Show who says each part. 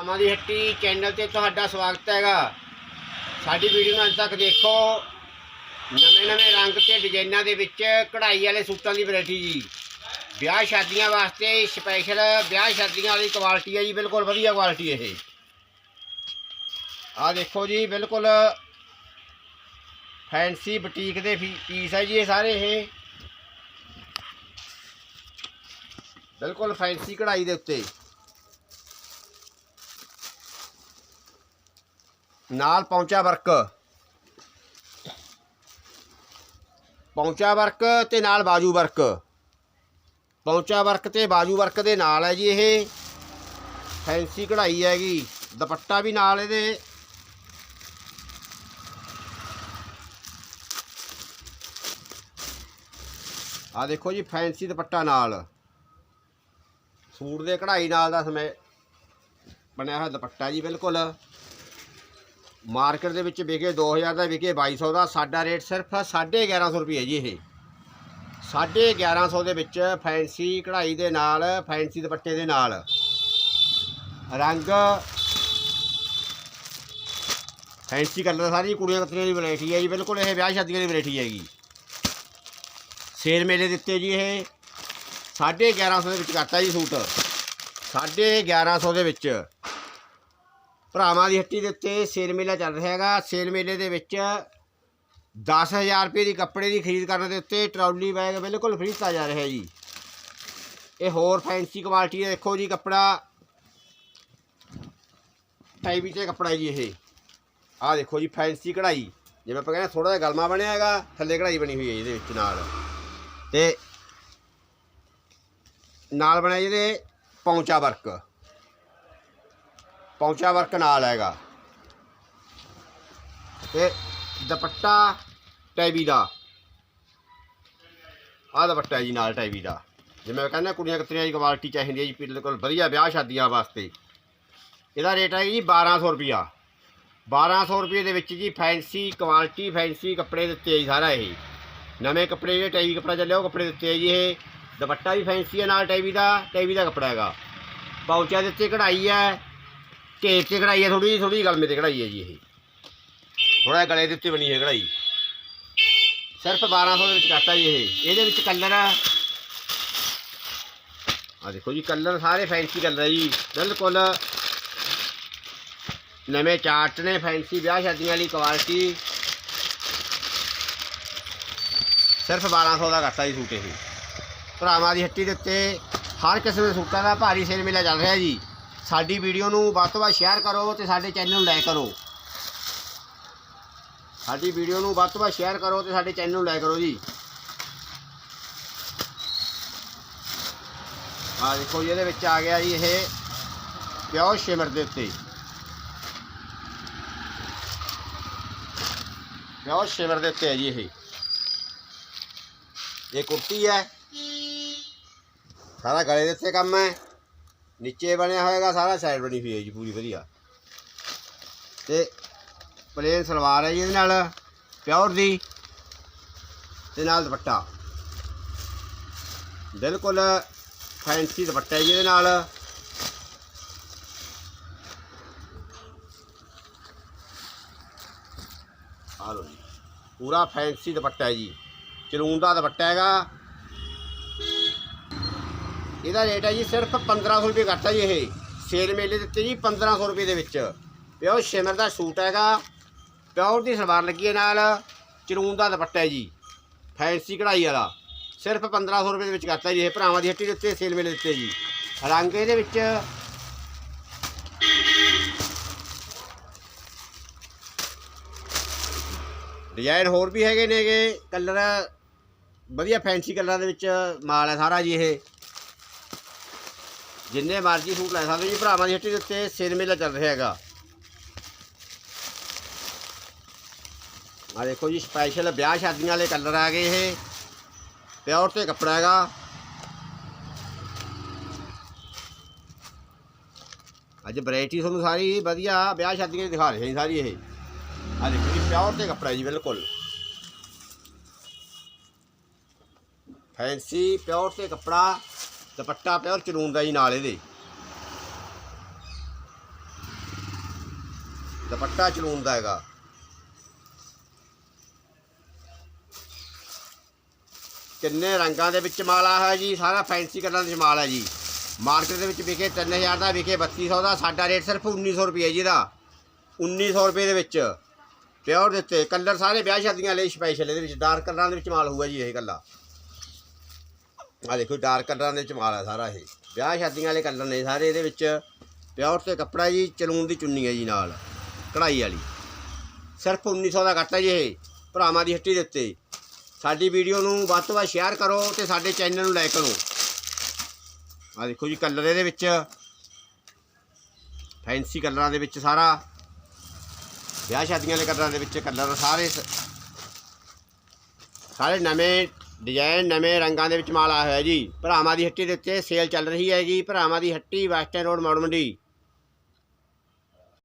Speaker 1: ਆਮਾਂ ਦੀ ਹੱਟੀ ਚੈਨਲ ਤੇ ਤੁਹਾਡਾ ਸਵਾਗਤ ਹੈਗਾ। ਸਾਡੀ ਵੀਡੀਓ ਨੂੰ ਅੱਜ ਤੱਕ ਦੇਖੋ। ਨਵੇਂ ਨਵੇਂ ਰੰਗ ਤੇ ਡਿਜ਼ਾਈਨਾਂ ਦੇ ਵਿੱਚ ਕਢਾਈ ਵਾਲੇ ਸੂਟਾਂ ਦੀ ਵੈਰਾਈਟੀ ਜੀ। ਵਿਆਹ ਸ਼ਾਦੀਆਂ ਵਾਸਤੇ ਸਪੈਸ਼ਲ ਵਿਆਹ ਸ਼ਾਦੀਆਂ ਵਾਲੀ ਕੁਆਲਿਟੀ ਹੈ ਜੀ, ਬਿਲਕੁਲ ਵਧੀਆ ਕੁਆਲਿਟੀ ਇਹ। ਆਹ ਦੇਖੋ ਜੀ, ਬਿਲਕੁਲ ਫੈਂਸੀ ਬੁਟੀਕ ਦੇ ਫੀ- ਪੀਸ ਹੈ ਜੀ ਇਹ ਸਾਰੇ ਇਹ। ਬਿਲਕੁਲ ਫੈਂਸੀ ਕਢਾਈ ਦੇ ਉੱਤੇ। ਨਾਲ ਪਹੁੰਚਾ ਵਰਕ। ਪਹੁੰਚਾ ਵਰਕ ਤੇ ਨਾਲ ਬਾਜੂ ਵਰਕ। ਪਹੁੰਚਾ ਵਰਕ ਤੇ ਬਾਜੂ ਵਰਕ ਦੇ ਨਾਲ ਹੈ ਜੀ ਇਹ। ਫੈਂਸੀ ਕਢਾਈ ਹੈਗੀ। ਦੁਪੱਟਾ ਵੀ ਨਾਲ ਇਹਦੇ। ਆ ਦੇਖੋ ਜੀ, ਫੈਂਸੀ ਦੁਪੱਟਾ ਨਾਲ। ਸੂਟ ਦੇ ਕਢਾਈ ਨਾਲ ਦਾ ਸਮੇਂ ਬਣਿਆ ਹੋਇਆ ਦੁਪੱਟਾ ਜੀ, ਬਿਲਕੁਲ। ਮਾਰਕੀਟ ਦੇ ਵਿੱਚ ਵਿਕੇ 2000 ਦਾ ਵਿਕੇ 2200 ਦਾ, ਸਾਡਾ ਰੇਟ ਸਿਰਫ 1150 ਰੁਪਏ ਜੀ ਇਹ। 1150 ਦੇ ਵਿੱਚ ਫੈਂਸੀ ਕਢਾਈ ਦੇ ਨਾਲ, ਫੈਂਸੀ ਦੁਪੱਟੇ ਦੇ ਨਾਲ ਰੰਗ ਫੈਂਸੀ ਕਲਰ ਸਾਰੀ, ਕੁੜੀਆਂ ਕੱਤਰੀਆਂ ਦੀ ਵੈਰਾਈਟੀ ਹੈ ਜੀ, ਬਿਲਕੁਲ ਇਹ ਵਿਆਹ ਸ਼ਾਦੀਆਂ ਦੀ ਵੈਰਾਈਟੀ ਹੈਗੀ ਸੇਲ ਮੇਲੇ ਦਿੱਤੇ ਜੀ ਇਹ। 1150 ਦੇ ਵਿੱਚ ਕਰਤਾ ਜੀ ਸੂਟ। 1150 ਦੇ ਵਿੱਚ ਭਰਾਵਾਂ ਦੀ ਹੱਟੀ ਦੇ ਉੱਤੇ ਸੇਲ ਮੇਲਾ ਚੱਲ ਰਿਹਾ ਹੈਗਾ। ਸੇਲ ਮੇਲੇ ਦੇ ਵਿੱਚ 10000 ਰੁਪਏ ਦੀ ਕੱਪੜੇ ਦੀ ਖਰੀਦ ਕਰਨ ਦੇ ਉੱਤੇ ਟਰਾਲੀ ਬੈਗ ਬਿਲਕੁਲ ਫ੍ਰੀ ਦਿੱਤਾ ਜਾ ਰਿਹਾ ਜੀ। ਇਹ ਹੋਰ ਫੈਂਸੀ ਕੁਆਲਿਟੀ ਦਾ ਦੇਖੋ ਜੀ ਕੱਪੜਾ। ਟਾਈਪੀ ਤੇ ਕੱਪੜਾ ਜੀ ਇਹ। ਆਹ ਦੇਖੋ ਜੀ ਫੈਂਸੀ ਕਢਾਈ। ਜਿਵੇਂ ਆਪਾਂ ਕਹਿੰਦੇ ਥੋੜਾ ਜਿਹਾ ਗਲਮਾ ਬਣਿਆ ਹੈਗਾ, ਥੱਲੇ ਕਢਾਈ ਬਣੀ ਹੋਈ ਹੈ ਇਹਦੇ ਵਿੱਚ ਨਾਲ। ਤੇ ਨਾਲ ਬਣਿਆ ਜਿਹਦੇ ਪੌਂਚਾ ਵਰਕ। ਪੌਂਚਾ ਵਰਕ ਨਾਲ ਹੈਗਾ। ਤੇ ਦੁਪੱਟਾ ਟੈਬੀ ਦਾ। ਆਹ ਦੁਪੱਟਾ ਜੀ ਨਾਲ ਟੈਬੀ ਦਾ। ਜਿਵੇਂ ਕਹਿੰਦਾ ਕੁੜੀਆਂ ਕਤਰੀਆਂ ਦੀ ਕੁਆਲਿਟੀ ਚਾਹੀਦੀ ਹੈ ਜੀ ਬਿਲਕੁਲ ਵਧੀਆ ਵਿਆਹ ਸ਼ਾਦੀਆਂ ਵਾਸਤੇ। ਇਹਦਾ ਰੇਟ ਹੈ ਜੀ 1200 ਰੁਪਿਆ 1200 ਰੁਪਏ ਦੇ ਵਿੱਚ ਜੀ ਫੈਂਸੀ ਕੁਆਲਿਟੀ ਫੈਂਸੀ ਕੱਪੜੇ ਦਿੱਤੇ ਜੀ ਸਾਰਾ ਇਹ। ਨਵੇਂ ਕੱਪੜੇ ਜਿਹੜੇ ਟੈਵੀ ਕੱਪੜਾ ਚੱਲਿਆ, ਉਹ ਕੱਪੜੇ ਦਿੱਤੇ ਜੀ ਇਹ। ਦੁਪੱਟਾ ਵੀ ਫੈਂਸੀ ਹੈ ਨਾਲ ਟੈਬੀ ਦਾ ਟੈਵੀ ਦਾ ਕੱਪੜਾ ਹੈਗਾ। ਪੌਂਚਾ ਦੇ ਉੱਤੇ ਕਢਾਈ ਹੈ। ਘੇਰ 'ਚ ਕਢਾਈ ਹੈ ਥੋੜੀ ਜਿਹੀ ਥੋੜੀ ਜਿਹੀ ਗਲਮੇ ਤੇ ਕਢਾਈ ਹੈ ਜੀ ਇਹ। ਥੋੜਾ ਗਲੇ ਦੇ ਉੱਤੇ ਬਣੀ ਹੈ ਕਢਾਈ। ਸਿਰਫ 1200 ਦੇ ਵਿੱਚ ਕਰਤਾ ਜੀ ਇਹ। ਇਹਦੇ ਵਿੱਚ ਕਲਰ ਆ। ਆਹ ਦੇਖੋ ਜੀ, ਕਲਰ ਸਾਰੇ ਫੈਂਸੀ ਕਲਰ ਹੈ ਜੀ। ਬਿਲਕੁਲ ਨਵੇਂ ਚਾਰਟ ਨੇ, ਫੈਂਸੀ ਵਿਆਹ ਸ਼ਾਦੀਆਂ ਵਾਲੀ ਕੁਆਲਿਟੀ। ਸਿਰਫ 1200 ਦਾ ਕਰਤਾ ਜੀ ਸੂਟ ਇਹ। ਭਰਾਵਾਂ ਦੀ ਹੱਟੀ ਦੇ ਉੱਤੇ ਹਰ ਕਿਸਮ ਦੇ ਸੂਟਾਂ ਦਾ ਭਾਰੀ ਸੇਲ ਮੇਲਾ ਚੱਲ ਰਿਹਾ ਜੀ। ਸਾਡੀ ਵੀਡੀਓ ਨੂੰ ਵੱਧ ਤੋਂ ਵੱਧ ਸ਼ੇਅਰ ਕਰੋ ਤੇ ਸਾਡੇ ਚੈਨਲ ਨੂੰ ਲਾਈਕ ਕਰੋ। ਸਾਡੀ ਵੀਡੀਓ ਨੂੰ ਵੱਧ ਤੋਂ ਵੱਧ ਸ਼ੇਅਰ ਕਰੋ ਤੇ ਸਾਡੇ ਚੈਨਲ ਨੂੰ ਲਾਈਕ ਕਰੋ ਜੀ। ਆ ਦੇਖੋ ਜੀ, ਇਹਦੇ ਵਿੱਚ ਆ ਗਿਆ ਜੀ ਇਹ ਪਿਓ ਸ਼ਿਮਰ ਦੇ ਉੱਤੇ। ਪਿਓ ਸ਼ਿਮਰ ਦੇ ਉੱਤੇ ਹੈ ਜੀ ਇਹ। ਇਹ ਕੁਰਤੀ ਹੈ। ਸਾਰਾ ਗਲੇ ਦੇ ਉੱਤੇ ਕੰਮ ਹੈ। ਨੀਚੇ ਬਣਿਆ ਹੋਏਗਾ, ਸਾਰਾ ਸਾਈਡ ਬਣੀ ਹੋਈ ਹੈ ਜੀ, ਪੂਰੀ ਵਧੀਆ। ਤੇ ਪਲੇਨ ਸਲਵਾਰ ਹੈ ਜੀ ਇਹਦੇ ਨਾਲ ਪਿਓਰ ਦੀ, ਤੇ ਨਾਲ ਦੁਪੱਟਾ। ਬਿਲਕੁਲ ਫੈਂਸੀ ਦੁਪੱਟਾ ਹੈ ਜੀ ਇਹਦੇ ਨਾਲ। ਆ ਲਓ ਜੀ, ਪੂਰਾ ਫੈਂਸੀ ਦੁਪੱਟਾ ਹੈ ਜੀ। ਚਲੂਨ ਦਾ ਦੁਪੱਟਾ ਹੈਗਾ। ਇਹਦਾ ਰੇਟ ਹੈ ਜੀ ਸਿਰਫ 1500 ਰੁਪਏ ਕਰਤਾ ਜੀ ਇਹ। ਸੇਲ ਮੇਲੇ ਦਿੱਤੇ ਜੀ 1500 ਰੁਪਏ ਦੇ ਵਿੱਚ। ਪਿਓ, ਸ਼ਿਮਰ ਦਾ ਸੂਟ ਹੈਗਾ। ਪਿਓਰ ਦੀ ਸਲਵਾਰ ਲੱਗੀ ਹੈ ਨਾਲ। ਚਰੂਨ ਦਾ ਦੁਪੱਟਾ ਜੀ। ਫੈਂਸੀ ਕਢਾਈ ਵਾਲਾ। ਸਿਰਫ 1500 ਰੁਪਏ ਦੇ ਵਿੱਚ ਕਰਤਾ ਜੀ ਇਹ ਭਰਾਵਾਂ ਦੀ ਹੱਟੀ ਦੇ ਉੱਤੇ, ਸੇਲ ਮੇਲੇ ਦਿੱਤੇ ਜੀ। ਰੰਗ ਇਹਦੇ ਵਿੱਚ ਡਿਜ਼ਾਈਨ ਹੋਰ ਵੀ ਹੈਗੇ ਨੇਗੇ। ਕਲਰ ਵਧੀਆ ਫੈਂਸੀ ਕਲਰਾਂ ਦੇ ਵਿੱਚ ਮਾਲ ਹੈ ਸਾਰਾ ਜੀ ਇਹ। ਜਿੰਨੇ ਮਰਜ਼ੀ ਸੂਟ ਲੈ ਸਕਦੇ ਜੀ, ਭਰਾਵਾਂ ਦੀ ਹੱਟੀ ਦੇ ਉੱਤੇ ਸੇਲ ਮੇਲਾ ਚੱਲ ਰਿਹਾ ਹੈਗਾ। ਆ ਦੇਖੋ ਜੀ ਸਪੈਸ਼ਲ ਵਿਆਹ ਸ਼ਾਦੀਆਂ ਵਾਲੇ ਕਲਰ ਆ ਗਏ ਇਹ। ਪਿਓਰ ਤੇ ਕੱਪੜਾ ਹੈਗਾ। ਅੱਜ ਵੈਰਾਈਟੀ ਤੁਹਾਨੂੰ ਸਾਰੀ ਵਧੀਆ ਵਿਆਹ ਸ਼ਾਦੀਆਂ ਦੀ ਦਿਖਾ ਰਹੇ ਹਾਂ ਜੀ ਸਾਰੀ ਇਹ। ਆ ਦੇਖੋ ਜੀ ਪਿਓਰ ਤੇ ਕੱਪੜਾ ਜੀ, ਬਿਲਕੁਲ। ਫੈਂਸੀ ਪਿਓਰ ਤੇ ਕੱਪੜਾ। ਦੁਪੱਟਾ ਪਿਓਰ ਚਲੂਨ ਦਾ ਜੀ ਨਾਲ ਇਹਦੇ। ਦੁਪੱਟਾ ਚਲੂਨ ਦਾ ਹੈਗਾ। ਕਿੰਨੇ ਰੰਗਾਂ ਦੇ ਵਿੱਚ ਮਾਲਾ ਹੈ ਜੀ, ਸਾਰਾ ਫੈਂਸੀ ਕਲਰਾਂ ਦੇ ਵਿੱਚ ਮਾਲ ਹੈ ਜੀ। ਮਾਰਕੀਟ ਦੇ ਵਿੱਚ ਵਿਕੇ 3000 ਦਾ ਵਿਕੇ 3200 ਦਾ, ਸਾਡਾ ਰੇਟ ਸਿਰਫ 1900 ਰੁਪਏ ਜੀ ਇਹਦਾ 1900 ਰੁਪਏ ਦੇ ਵਿੱਚ। ਪਿਓਰ ਦਿੱਤੇ ਕਲਰ ਸਾਰੇ ਵਿਆਹ ਸ਼ਾਦੀਆਂ ਲਈ ਸਪੈਸ਼ਲ ਇਹਦੇ ਵਿੱਚ ਡਾਰਕ ਕਲਰਾਂ ਦੇ ਵਿੱਚ ਮਾਲ ਹੋਊਗਾ ਜੀ ਇਹ ਕੱਲਾ ਆ ਦੇਖੋ ਡਾਰਕ ਕਲਰਾਂ ਦੇ ਵਿੱਚ ਮਾਲ ਹੈ ਸਾਰਾ ਇਹ। ਵਿਆਹ ਸ਼ਾਦੀਆਂ ਵਾਲੇ ਕਲਰ ਨੇ ਸਾਰੇ, ਇਹਦੇ ਵਿੱਚ ਪਿਓਰ ਤੇ ਕੱਪੜਾ ਜੀ ਚਲੂਨ ਦੀ ਚੁੰਨੀ ਹੈ ਜੀ ਨਾਲ ਕਢਾਈ ਵਾਲੀ। ਸਿਰਫ 1900 ਦਾ ਘੱਟ ਹੈ ਜੀ ਇਹ, ਭਰਾਵਾਂ ਦੀ ਹੱਟੀ ਦੇ ਉੱਤੇ। ਸਾਡੀ ਵੀਡੀਓ ਨੂੰ ਵੱਧ ਤੋਂ ਵੱਧ ਸ਼ੇਅਰ ਕਰੋ ਤੇ ਸਾਡੇ ਚੈਨਲ ਨੂੰ ਲਾਈਕ ਕਰੋ। ਆ ਦੇਖੋ ਜੀ ਕਲਰ ਇਹਦੇ ਵਿੱਚ ਫੈਂਸੀ ਕਲਰਾਂ ਦੇ ਵਿੱਚ ਸਾਰਾ। ਵਿਆਹ ਸ਼ਾਦੀਆਂ ਵਾਲੇ ਕਲਰਾਂ ਦੇ ਵਿੱਚ ਕਲਰ ਸਾਰੇ ਸ- ਸਾਰੇ ਨਵੇਂ ਡਿਜ਼ਾਈਨ ਨਵੇਂ ਰੰਗਾਂ ਦੇ ਵਿੱਚ ਮਾਲ ਆਇਆ ਹੋਇਆ ਜੀ। ਭਰਾਵਾਂ ਦੀ ਹੱਟੀ ਦੇ ਉੱਤੇ ਸੇਲ ਚੱਲ ਰਹੀ ਹੈ ਜੀ। ਭਰਾਵਾਂ ਦੀ ਹੱਟੀ ਵੈਸਟਰਨ ਰੋਡ ਮੌੜ ਮੰਡੀ